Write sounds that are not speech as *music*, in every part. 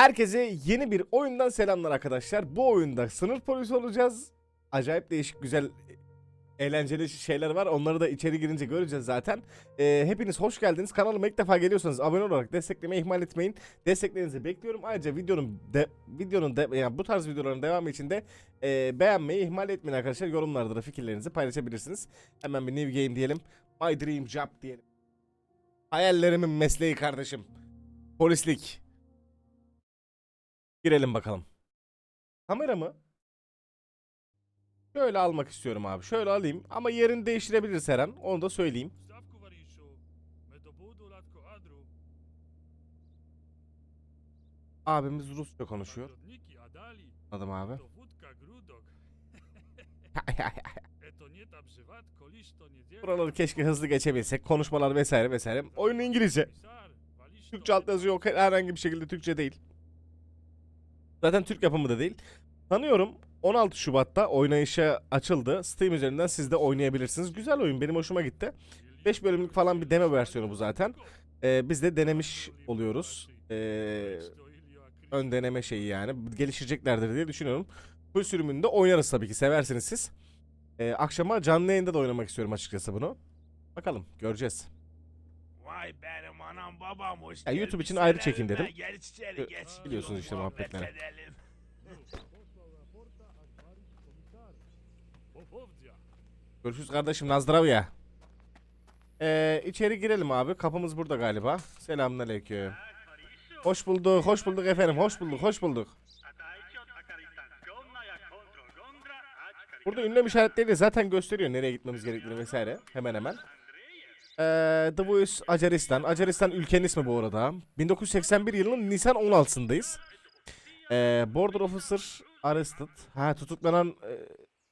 Herkese yeni bir oyundan selamlar arkadaşlar. Bu oyunda sınır polisi olacağız. Acayip değişik güzel eğlenceli şeyler var. Onları da içeri girince göreceğiz zaten. Ee, hepiniz hoş geldiniz. Kanalıma ilk defa geliyorsanız abone olarak desteklemeyi ihmal etmeyin. Desteklerinizi bekliyorum. Ayrıca videonun de, videonun de, yani bu tarz videoların devamı için de e, beğenmeyi ihmal etmeyin arkadaşlar. Yorumlarda da fikirlerinizi paylaşabilirsiniz. Hemen bir new game diyelim. My dream job diyelim. Hayallerimin mesleği kardeşim. Polislik. Girelim bakalım. Kamera mı? Şöyle almak istiyorum abi. Şöyle alayım ama yerini değiştirebiliriz her an. Onu da söyleyeyim. Abimiz Rusça konuşuyor. Adam abi. *laughs* Buraları keşke hızlı geçebilsek. Konuşmalar vesaire vesaire. Oyun İngilizce. Türkçe altyazı yok. Herhangi bir şekilde Türkçe değil. Zaten Türk yapımı da değil. Sanıyorum 16 Şubat'ta oynayışa açıldı. Steam üzerinden siz de oynayabilirsiniz. Güzel oyun. Benim hoşuma gitti. 5 bölümlük falan bir demo versiyonu bu zaten. Ee, biz de denemiş oluyoruz. Ee, ön deneme şeyi yani. Gelişeceklerdir diye düşünüyorum. Bu sürümünde oynarız tabii ki. Seversiniz siz. Ee, akşama canlı yayında da oynamak istiyorum açıkçası bunu. Bakalım göreceğiz. Vay benim anam babam hoş Ya, YouTube için ayrı evime dedim. Gel içeri geç. biliyorsunuz işte Muhabbet muhabbetleri. Görüşürüz kardeşim Nazdravya. Ee, içeri girelim abi. Kapımız burada galiba. Selamünaleyküm. Hoş bulduk, hoş bulduk efendim. Hoş bulduk, hoş bulduk. Burada ünlem işaretleri zaten gösteriyor nereye gitmemiz gerektiğini vesaire. Hemen hemen. Ee, The Voice Acaristan. Acaristan ülkenin ismi bu arada. 1981 yılının Nisan 16'sındayız. Ee, Border Officer Arrested. Ha tutuklanan... e,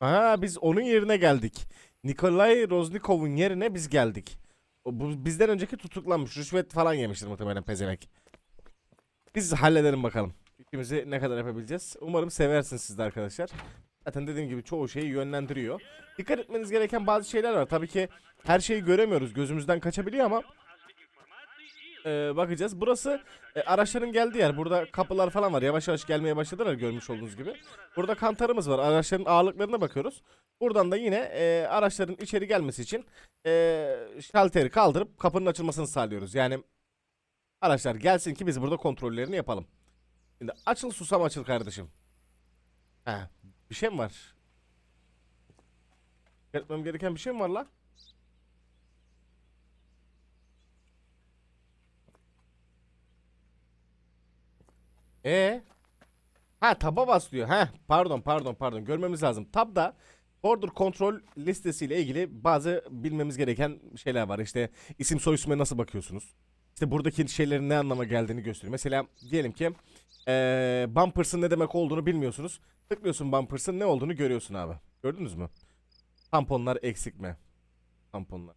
Ha biz onun yerine geldik. Nikolay Roznikov'un yerine biz geldik. Bu bizden önceki tutuklanmış. Rüşvet falan yemiştir muhtemelen pezevenk. Biz halledelim bakalım. İkimizi ne kadar yapabileceğiz. Umarım seversiniz siz de arkadaşlar. Zaten dediğim gibi çoğu şeyi yönlendiriyor. Dikkat etmeniz gereken bazı şeyler var. Tabii ki her şeyi göremiyoruz. Gözümüzden kaçabiliyor ama ee, bakacağız. Burası e, araçların geldiği yer. Burada kapılar falan var. Yavaş yavaş gelmeye başladılar görmüş olduğunuz gibi. Burada kantarımız var. Araçların ağırlıklarına bakıyoruz. Buradan da yine e, araçların içeri gelmesi için e, şalteri kaldırıp kapının açılmasını sağlıyoruz. Yani araçlar gelsin ki biz burada kontrollerini yapalım. Şimdi açıl susam açıl kardeşim. He, bir şey mi var? Etmem gereken bir şey mi var la? E Ha taba bas. Ha pardon pardon pardon görmemiz lazım. Tabda Border kontrol listesiyle ilgili bazı bilmemiz gereken şeyler var. İşte isim soy isme nasıl bakıyorsunuz? İşte buradaki şeylerin ne anlama geldiğini gösteriyor. Mesela diyelim ki eee bumpers'ın ne demek olduğunu bilmiyorsunuz. Tıklıyorsun bumpers'ın ne olduğunu görüyorsun abi. Gördünüz mü? Tamponlar eksik mi? Tamponlar.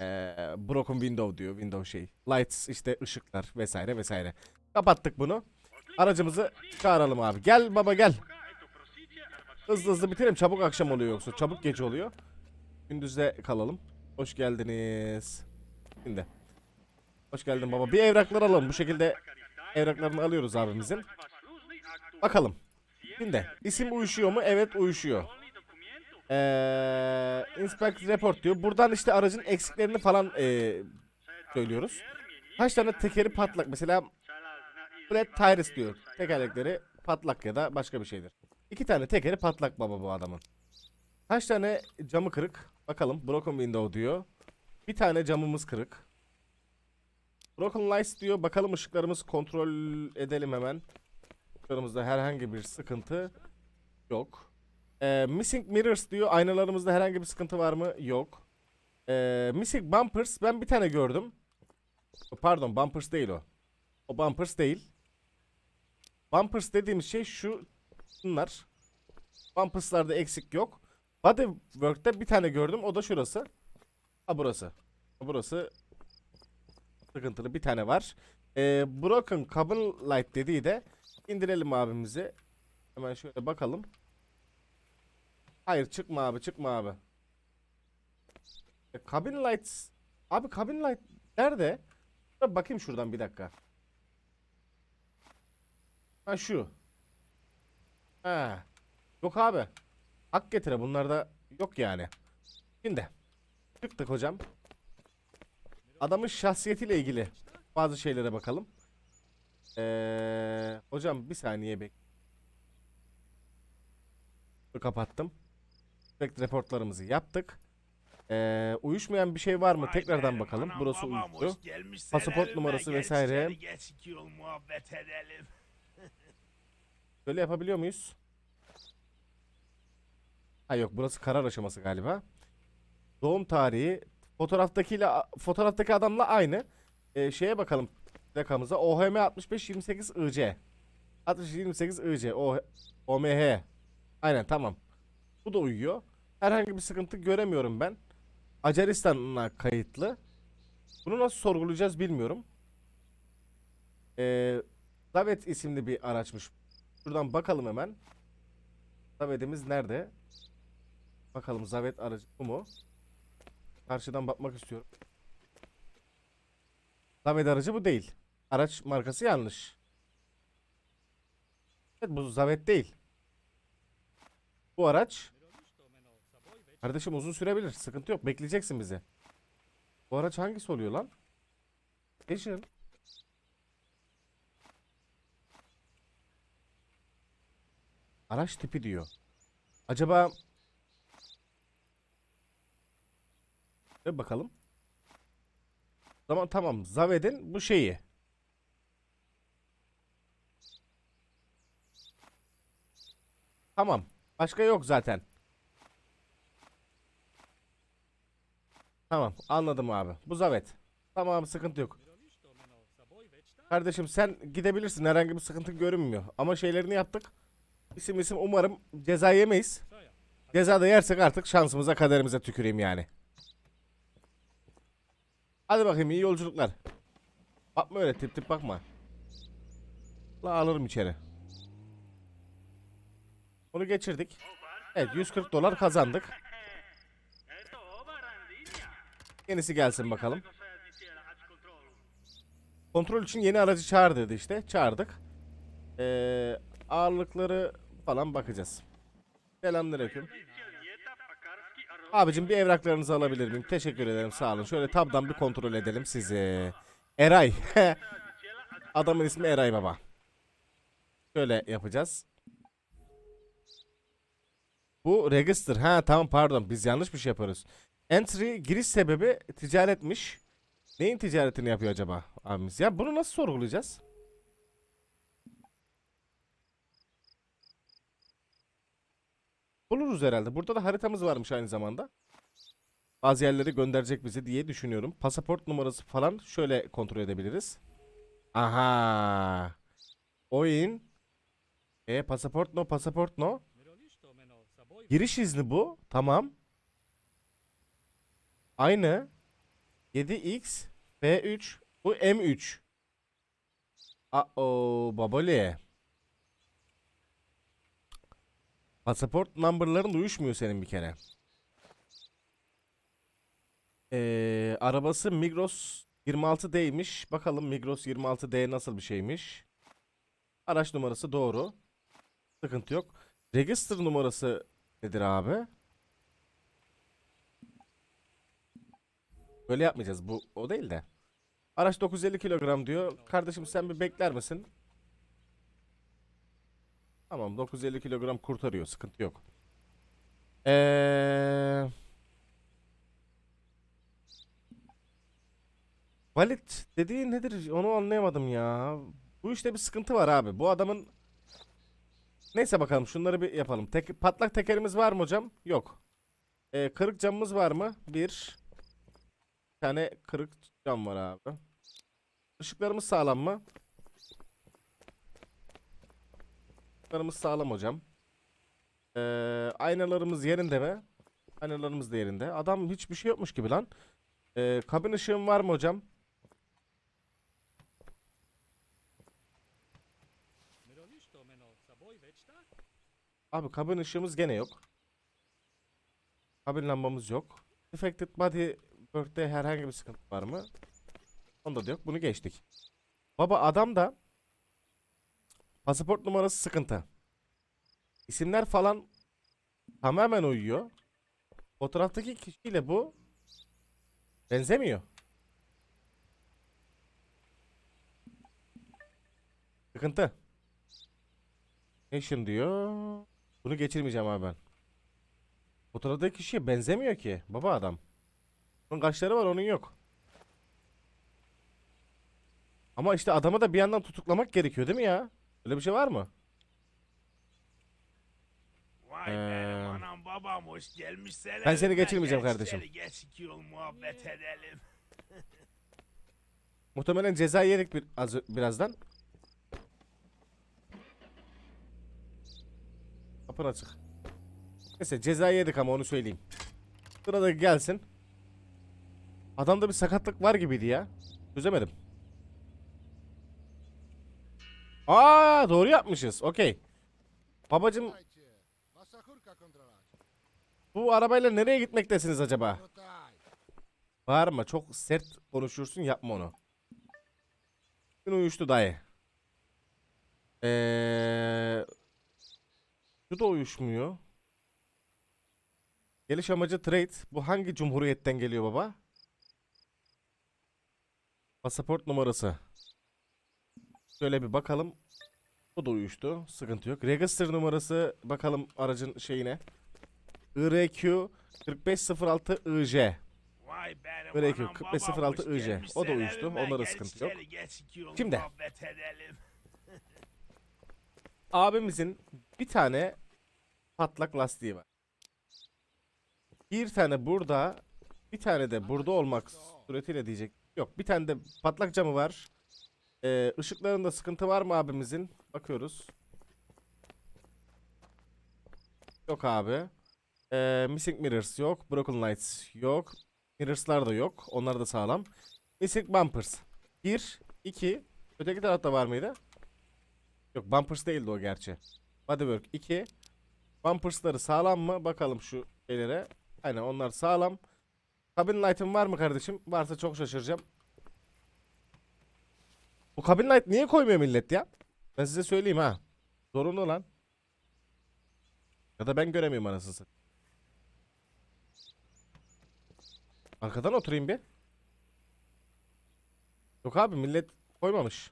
Eee broken window diyor. Window şey. Lights işte ışıklar vesaire vesaire. Kapattık bunu. Aracımızı çağıralım abi. Gel baba gel. Hızlı hızlı bitirelim. Çabuk akşam oluyor yoksa. Çabuk gece oluyor. Gündüzde kalalım. Hoş geldiniz. Şimdi. Hoş geldin baba. Bir evraklar alalım. Bu şekilde evraklarını alıyoruz abimizin. Bakalım. Şimdi isim uyuşuyor mu? Evet uyuşuyor. Ee, inspect report diyor. Buradan işte aracın eksiklerini falan ee, söylüyoruz. Kaç tane tekeri patlak mesela flat tires diyor. Tekerlekleri patlak ya da başka bir şeydir. İki tane tekeri patlak baba bu adamın. Kaç tane camı kırık? Bakalım. Broken window diyor. Bir tane camımız kırık. Broken lights diyor. Bakalım ışıklarımız kontrol edelim hemen. Işıklarımızda herhangi bir sıkıntı yok. Ee, missing mirrors diyor. Aynalarımızda herhangi bir sıkıntı var mı? Yok. Ee, missing bumpers. Ben bir tane gördüm. Pardon bumpers değil o. O bumpers değil. Bumpers dediğimiz şey şu bunlar. Bumpers'larda eksik yok. Bodywork'ta bir tane gördüm. O da şurası. Ha burası. Burası sıkıntılı bir tane var. Ee, broken cable light dediği de indirelim abimizi. Hemen şöyle bakalım. Hayır çıkma abi çıkma abi. E, cabin lights. Abi cabin light nerede? Dur Bakayım şuradan bir dakika. Ha şu. Ha. Yok abi. Hak getire bunlarda yok yani. Şimdi. Çıktık hocam. Adamın şahsiyetiyle ilgili bazı şeylere bakalım. Ee, hocam bir saniye bek. Kapattım. Sürekli reportlarımızı yaptık. Ee, uyuşmayan bir şey var mı? Tekrardan bakalım. Burası uyuştu. Pasaport numarası vesaire. Böyle *laughs* yapabiliyor muyuz? Ha yok burası karar aşaması galiba. Doğum tarihi fotoğraftakiyle fotoğraftaki adamla aynı. Ee, şeye bakalım rakamıza. OHM 6528 IC. 6528 IC. O OMH. Aynen tamam. Bu da uyuyor. Herhangi bir sıkıntı göremiyorum ben. Acaristan'a kayıtlı. Bunu nasıl sorgulayacağız bilmiyorum. Ee, Davet isimli bir araçmış Şuradan bakalım hemen. Zavet'imiz nerede? Bakalım Zavet aracı bu mu? Karşıdan bakmak istiyorum. Zavet aracı bu değil. Araç markası yanlış. Evet bu Zavet değil. Bu araç Kardeşim uzun sürebilir. Sıkıntı yok. Bekleyeceksin bizi. Bu araç hangisi oluyor lan? Station. Araç tipi diyor. Acaba Bir bakalım. Tamam tamam. Zaved'in bu şeyi. Tamam. Başka yok zaten. Tamam. Anladım abi. Bu Zaved. Tamam sıkıntı yok. Kardeşim sen gidebilirsin. Herhangi bir sıkıntı görünmüyor. Ama şeylerini yaptık. İsim isim umarım ceza yemeyiz. Ceza da yersek artık şansımıza kaderimize tüküreyim yani. Hadi bakayım iyi yolculuklar. Bakma öyle tip tip bakma. La alırım içeri. Onu geçirdik. Evet 140 dolar kazandık. Yenisi gelsin bakalım. Kontrol için yeni aracı çağır dedi işte. Çağırdık. Ee, ağırlıkları falan bakacağız. Selamünaleyküm. Abicim bir evraklarınızı alabilir miyim? Teşekkür ederim sağ olun. Şöyle tabdan bir kontrol edelim sizi. Eray. *laughs* Adamın ismi Eray baba. Şöyle yapacağız. Bu register. Ha tamam pardon biz yanlış bir şey yapıyoruz. Entry giriş sebebi ticaretmiş. Neyin ticaretini yapıyor acaba abimiz? Ya bunu nasıl sorgulayacağız? Buluruz herhalde. Burada da haritamız varmış aynı zamanda. Bazı yerlere gönderecek bizi diye düşünüyorum. Pasaport numarası falan şöyle kontrol edebiliriz. Aha. Oyun. E pasaport no pasaport no. Giriş izni bu. Tamam. Aynı. 7x F3 bu M3. Aa babali. Pasaport number'ların uyuşmuyor senin bir kere. Ee, arabası Migros 26D'ymiş. Bakalım Migros 26D nasıl bir şeymiş. Araç numarası doğru. Sıkıntı yok. Register numarası nedir abi? Böyle yapmayacağız. Bu o değil de. Araç 950 kilogram diyor. Kardeşim sen bir bekler misin? Tamam 950 kilogram kurtarıyor. Sıkıntı yok. Eee... Valit dediğin nedir? Onu anlayamadım ya. Bu işte bir sıkıntı var abi. Bu adamın... Neyse bakalım şunları bir yapalım. Tek, patlak tekerimiz var mı hocam? Yok. Ee, kırık camımız var mı? Bir. Bir tane kırık cam var abi. Işıklarımız sağlam mı? Işıklarımız sağlam hocam. Ee, aynalarımız yerinde mi? Aynalarımız da yerinde. Adam hiçbir şey yokmuş gibi lan. Ee, kabin ışığım var mı hocam? Abi kabin ışığımız gene yok. Kabin lambamız yok. Defected body work'te herhangi bir sıkıntı var mı? Onda da yok. Bunu geçtik. Baba adam da Pasaport numarası sıkıntı. İsimler falan tamamen uyuyor. Fotoğraftaki kişiyle bu benzemiyor. Sıkıntı. Nation diyor. Bunu geçirmeyeceğim abi ben. Fotoğraftaki kişiye benzemiyor ki. Baba adam. Onun kaşları var onun yok. Ama işte adamı da bir yandan tutuklamak gerekiyor değil mi ya? Öyle bir şey var mı? Vay Ee, benim anam babam hoş gelmişler. ben seni geçirmeyeceğim Geç kardeşim. Geç iki yol muhabbet edelim. *laughs* Muhtemelen ceza yedik bir, az, birazdan. Kapın açık. Neyse ceza yedik ama onu söyleyeyim. Sırada gelsin. Adamda bir sakatlık var gibiydi ya. Çözemedim. Aa doğru yapmışız. Okey. Babacım bu arabayla nereye gitmektesiniz acaba? Bağırma çok sert konuşursun yapma onu. Gün uyuştu dayı. Eee... Şu da uyuşmuyor. Geliş amacı trade. Bu hangi cumhuriyetten geliyor baba? Pasaport numarası. Şöyle bir bakalım. Bu da uyuştu. Sıkıntı yok. Register numarası bakalım aracın şeyine. IRQ 4506 IJ. Anam 4506 babam hoş IJ. O da uyuştu, Geç sıkıntı yok. Şimdi. *laughs* abimizin bir tane patlak lastiği var. Bir tane burada, bir tane de burada olmak suretiyle diyecek. Yok, bir tane de patlak camı var. Ee, ışıklarında sıkıntı var mı abimizin? Bakıyoruz. Yok abi. Ee, missing mirrors yok. Broken lights yok. Mirrors'lar da yok. Onlar da sağlam. Missing bumpers. 1, 2. Öteki tarafta var mıydı? Yok bumpers değildi o gerçi. Bodywork 2. Bumpers'ları sağlam mı? Bakalım şu şeylere. Aynen onlar sağlam. Cabin light'ın var mı kardeşim? Varsa çok şaşıracağım. Bu cabin light niye koymuyor millet ya? Ben size söyleyeyim ha. Zorunlu lan. Ya da ben göremiyorum anasını. Arkadan oturayım bir. Yok abi millet koymamış.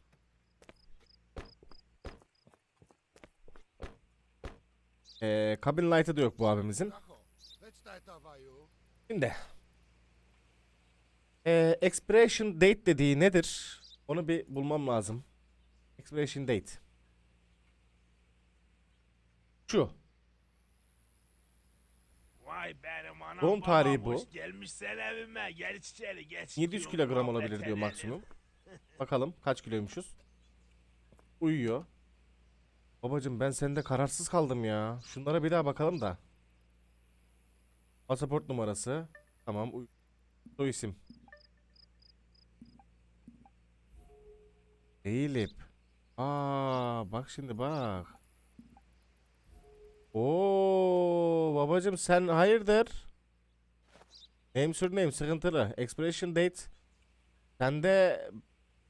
Ee, cabin light'ı da yok bu abimizin. Şimdi. Ee, expiration date dediği nedir? Onu bir bulmam lazım. Expiration date. Şu. Vay benim anam Doğum tarihi bu. hoş gelmişler evime. Geç içeri geç. iki 700 yol kilogram olabilir diyor maksimum. Bakalım kaç kiloymuşuz. Uyuyor. Babacım ben sende kararsız kaldım ya. Şunlara bir daha bakalım da. Pasaport numarası. Tamam. Soy isim. Eğilip. Aa bak şimdi bak. Oo babacım sen hayırdır? Name surname sıkıntılı. Expiration date. Sende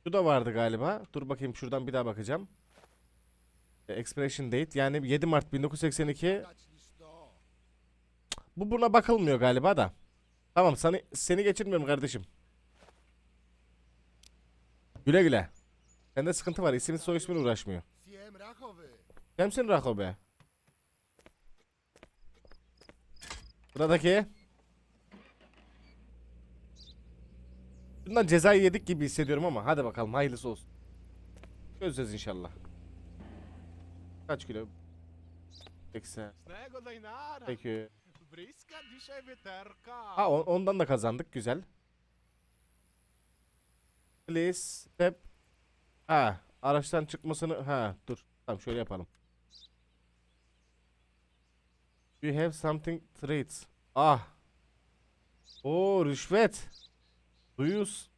şu da vardı galiba. Dur bakayım şuradan bir daha bakacağım. Expiration date yani 7 Mart 1982. Dać niż to. Bu buna bakılmıyor galiba da. Tamam seni seni geçirmiyorum kardeşim. Güle güle. Sende sıkıntı var. İsmin soy ismin uğraşmıyor. Kimsin Rako be? Buradaki. Bundan cezayı yedik gibi hissediyorum ama hadi bakalım hayırlısı olsun. Çözeceğiz inşallah. Kaç kilo? 80. Snego Dajnara! Peki. Ha on- ondan da kazandık güzel. Please step. Ha araçtan çıkmasını ha dur. Tamam şöyle yapalım. You have something traits. Ah. O rüşvet. Duyuz.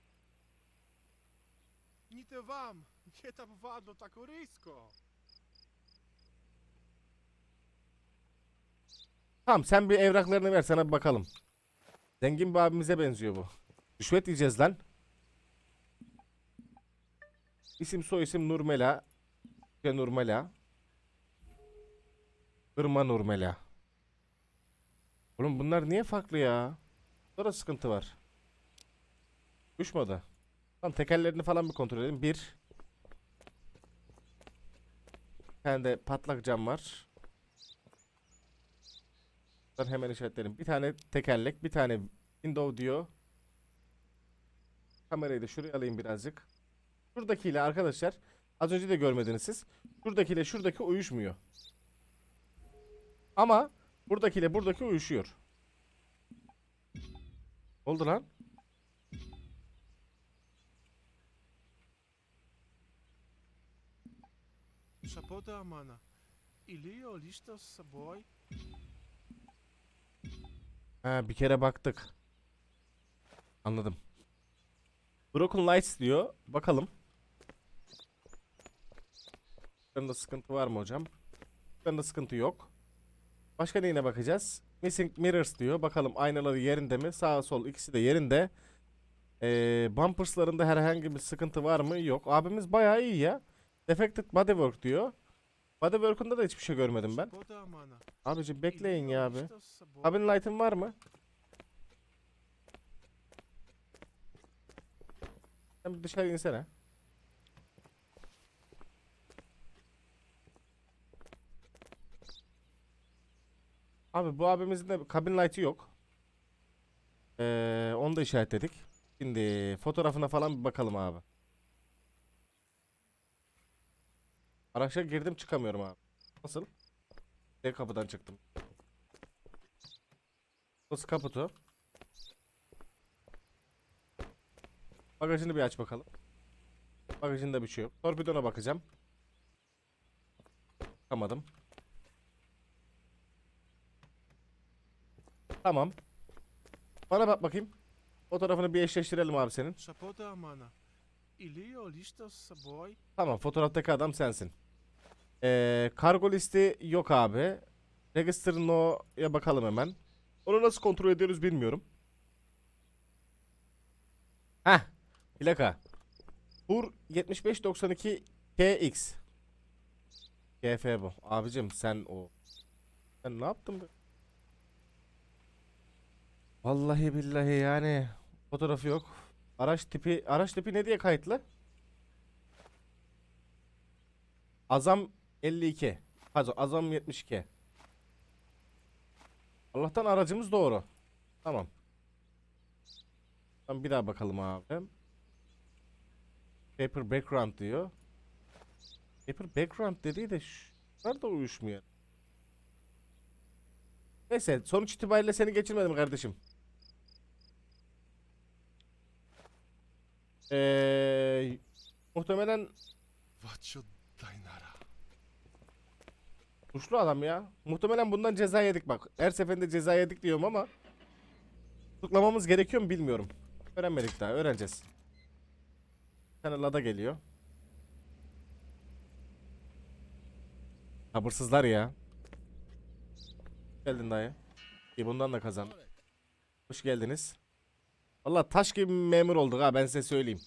Nie to wam! Nie tam wpadło tak rysko! Tamam sen bir evraklarını ver sana bir bakalım. Zengin bir abimize benziyor bu. Rüşvet yiyeceğiz lan. İsim soy isim Nurmela. Türkçe Nurmela. Irma Nurmela. Oğlum bunlar niye farklı ya? Burada sıkıntı var. Uyuşmadı. Tamam tekerlerini falan bir kontrol edelim. Bir. Bir tane de patlak cam var. Ben hemen işaretlerim. Bir tane tekerlek, bir tane window diyor. Kamerayı da şuraya alayım birazcık. Şuradakiyle arkadaşlar az önce de görmediniz siz. Şuradakiyle şuradaki uyuşmuyor. Ama buradakiyle buradaki uyuşuyor. Oldu lan. Шапота Амана. Илио лишта с собой. Ha bir kere baktık. Anladım. Broken Lights diyor. Bakalım. Tıklarında sıkıntı var mı hocam? Tıklarında sıkıntı yok. Başka neyine bakacağız? Missing mirrors diyor. Bakalım aynaları yerinde mi? Sağ sol ikisi de yerinde. Ee, bumperslarında herhangi bir sıkıntı var mı? Yok. Abimiz bayağı iyi ya. Defected bodywork diyor. Bodywork'unda da hiçbir şey görmedim ben. Abicim bekleyin ya abi. Abin light'ın var mı? Sen dışarı insene. Abi bu abimizin de cabin light'ı yok. Ee, onu da işaretledik. Şimdi fotoğrafına falan bir bakalım abi. Araç'a girdim çıkamıyorum abi. Nasıl? Ne kapıdan çıktım. Burası kaputu. Bagajını bir aç bakalım. Bagajında bir şey yok. Torpidona bakacağım. Bakamadım. Tamam. Bana bak bakayım. Fotoğrafını bir eşleştirelim abi senin. Tamam fotoğraftaki adam sensin. Ee, kargo listi yok abi. Register no'ya bakalım hemen. Onu nasıl kontrol ediyoruz bilmiyorum. Heh. Plaka. Hur 7592 KX. GF bu. Abicim sen o. Sen ne yaptın? Be? Vallahi billahi yani fotoğrafı yok. Araç tipi araç tipi ne diye kayıtlı? Azam 52. Pardon Azam 72. Allah'tan aracımız doğru. Tamam. Tamam bir daha bakalım abi. Paper background diyor. Paper background dediği de şunlar da uyuşmuyor. Neyse sonuç itibariyle seni geçirmedim kardeşim. Ee, muhtemelen Vacho Dainara. suçlu adam ya. Muhtemelen bundan ceza yedik bak. Her seferinde ceza yedik diyorum ama tutuklamamız gerekiyor mu bilmiyorum. Öğrenmedik daha. Öğreneceğiz. Bir Lada geliyor. Sabırsızlar ya. Hoş geldin dayı. İyi bundan da kazan. Hoş geldiniz. Valla taş gibi memur olduk ha ben size söyleyeyim.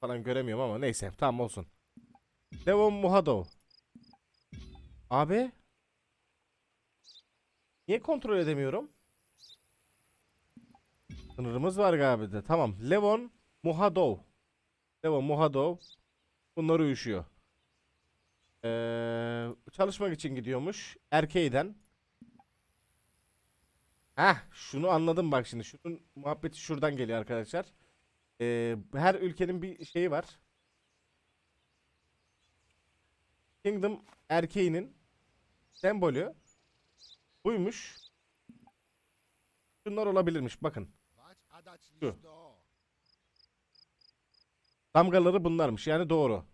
Falan göremiyorum ama neyse tamam olsun. Devon Muhadov. Abi. Niye kontrol edemiyorum? Sınırımız var galiba. Tamam. Levon Muhadov. Levon Muhadov. Bunlar uyuşuyor. Ee, çalışmak için gidiyormuş. Erkeğden. Heh, şunu anladım bak şimdi. Şunun muhabbeti şuradan geliyor arkadaşlar. Ee, her ülkenin bir şeyi var. Kingdom erkeğinin sembolü buymuş. Şunlar olabilirmiş bakın. Listo. Damgaları bunlarmış yani doğru.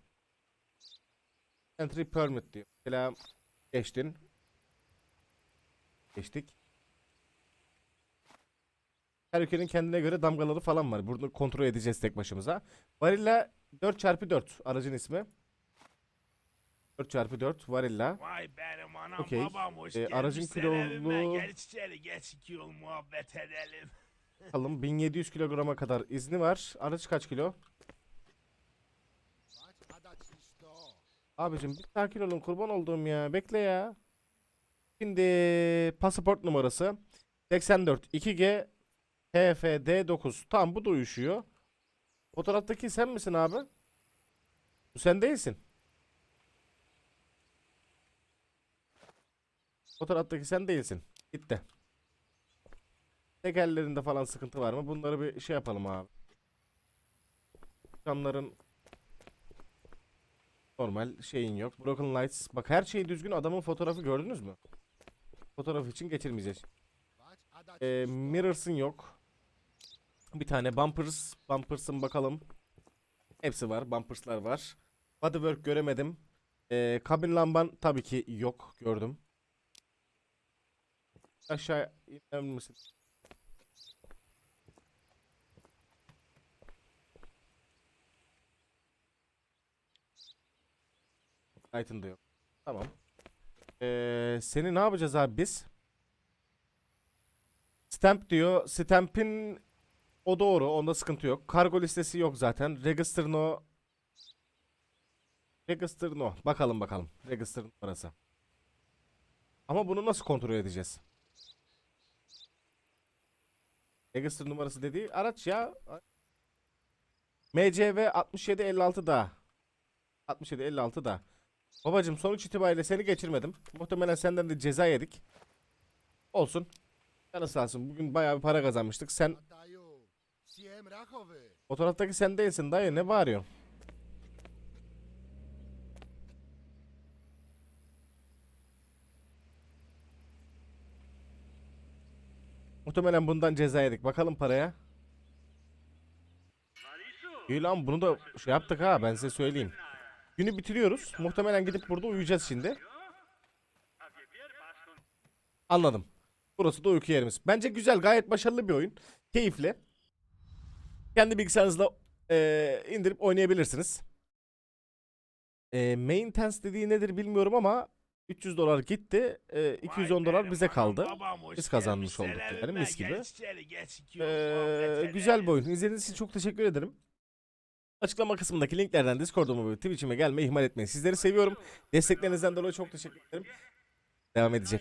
Entry permit diyor. Mesela geçtin. Geçtik. Her ülkenin kendine göre damgaları falan var. Bunu kontrol edeceğiz tek başımıza. Varilla 4x4 aracın ismi. 4x4 Varilla. Vay benim anam Okey. babam hoş Ee, aracın Selamime. kilolu- Gel içeri geç iki yol muhabbet edelim. *laughs* Bakalım 1700 kilograma kadar izni var. Araç kaç kilo? Abicim bir sakin olun kurban olduğum ya. Bekle ya. Şimdi pasaport numarası 84 2G HFD 9. Tamam bu da uyuşuyor. Fotoğraftaki sen misin abi? Bu sen değilsin. Fotoğraftaki sen değilsin. Gitti. Tekerlerinde falan sıkıntı var mı? Bunları bir şey yapalım abi. Camların normal şeyin yok. Broken lights. Bak her şey düzgün. Adamın fotoğrafı gördünüz mü? Fotoğraf için geçirmeyeceğiz. Ee, mirrors'ın yok. Bir tane bumpers. Bumpers'ın bakalım. Hepsi var. Bumpers'lar var. Bodywork göremedim. Ee, kabin lamban tabii ki yok. Gördüm. Aşağı iner misin? Light'ın da yok. Tamam. Ee, seni ne yapacağız abi biz? Stamp diyor. Stamp'in o doğru. Onda sıkıntı yok. Kargo listesi yok zaten. Register no. Register no. Bakalım bakalım. Register numarası. Ama bunu nasıl kontrol edeceğiz? Register numarası dediği araç ya. MCV 6756 da. 6756 da. Babacım sonuç itibariyle seni geçirmedim. Muhtemelen senden de ceza yedik. Olsun. Canı sağ olsun. Bugün bayağı bir para kazanmıştık. Sen Rachowy. fotoğraftaki sen değilsin dayı. Ne bağırıyorsun? Muhtemelen bundan ceza yedik. Bakalım paraya. İyi lan bunu da şey yaptık ha ben size söyleyeyim. Günü bitiriyoruz. Muhtemelen gidip burada uyuyacağız şimdi. Anladım. Burası da uyku yerimiz. Bence güzel, gayet başarılı bir oyun. Keyifli. Kendi bilgisayarınızla eee, indirip oynayabilirsiniz. Eee main tense dediği nedir bilmiyorum ama 300 dolar gitti. eee, 210 dolar bize kaldı. Biz kazanmış olduk yani, mis gibi. Eee, güzel bir oyun. İzlediğiniz için çok teşekkür ederim. Açıklama kısmındaki linklerden Discord'uma ve Twitch'ime gelmeyi ihmal etmeyin. Sizleri seviyorum. Desteklerinizden dolayı çok teşekkür ederim. Devam edecek.